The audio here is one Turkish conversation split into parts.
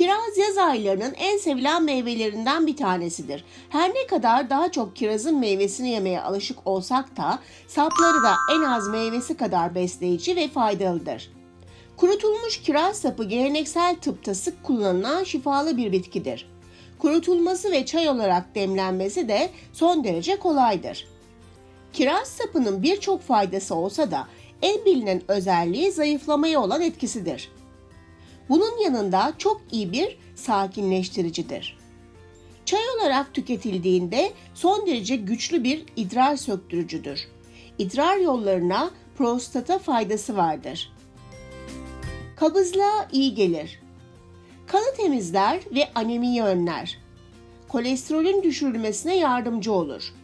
Kiraz yaz aylarının en sevilen meyvelerinden bir tanesidir. Her ne kadar daha çok kirazın meyvesini yemeye alışık olsak da sapları da en az meyvesi kadar besleyici ve faydalıdır. Kurutulmuş kiraz sapı geleneksel tıpta sık kullanılan şifalı bir bitkidir. Kurutulması ve çay olarak demlenmesi de son derece kolaydır. Kiraz sapının birçok faydası olsa da en bilinen özelliği zayıflamaya olan etkisidir. Bunun yanında çok iyi bir sakinleştiricidir. Çay olarak tüketildiğinde son derece güçlü bir idrar söktürücüdür. İdrar yollarına, prostata faydası vardır. Kabızlığa iyi gelir. Kanı temizler ve anemiyi önler. Kolesterolün düşürülmesine yardımcı olur.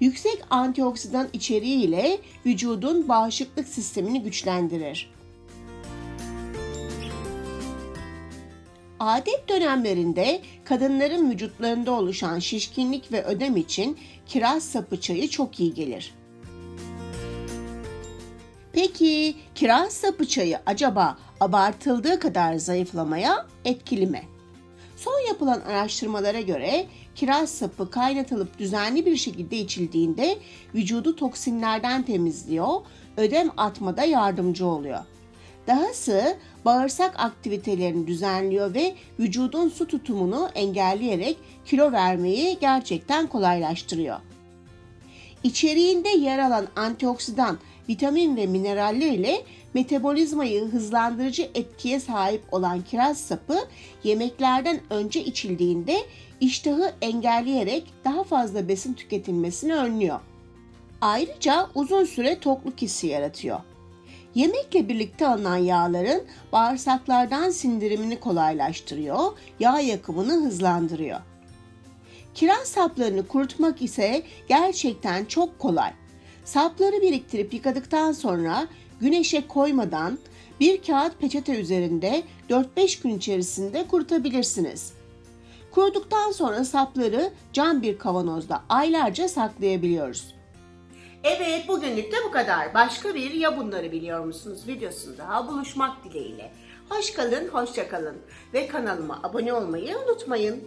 Yüksek antioksidan içeriği ile vücudun bağışıklık sistemini güçlendirir. Adet dönemlerinde kadınların vücutlarında oluşan şişkinlik ve ödem için kiraz sapı çayı çok iyi gelir. Peki kiraz sapı çayı acaba abartıldığı kadar zayıflamaya etkili mi? Son yapılan araştırmalara göre kiraz sapı kaynatılıp düzenli bir şekilde içildiğinde vücudu toksinlerden temizliyor, ödem atmada yardımcı oluyor. Dahası bağırsak aktivitelerini düzenliyor ve vücudun su tutumunu engelleyerek kilo vermeyi gerçekten kolaylaştırıyor. İçeriğinde yer alan antioksidan, vitamin ve mineraller ile metabolizmayı hızlandırıcı etkiye sahip olan kiraz sapı yemeklerden önce içildiğinde iştahı engelleyerek daha fazla besin tüketilmesini önlüyor. Ayrıca uzun süre tokluk hissi yaratıyor. Yemekle birlikte alınan yağların bağırsaklardan sindirimini kolaylaştırıyor, yağ yakımını hızlandırıyor. Kiraz saplarını kurutmak ise gerçekten çok kolay. Sapları biriktirip yıkadıktan sonra güneşe koymadan bir kağıt peçete üzerinde 4-5 gün içerisinde kurutabilirsiniz. Kuruduktan sonra sapları cam bir kavanozda aylarca saklayabiliyoruz. Evet bugünlük de bu kadar. Başka bir ya bunları biliyor musunuz videosunda buluşmak dileğiyle. Hoş kalın, hoşça kalın ve kanalıma abone olmayı unutmayın.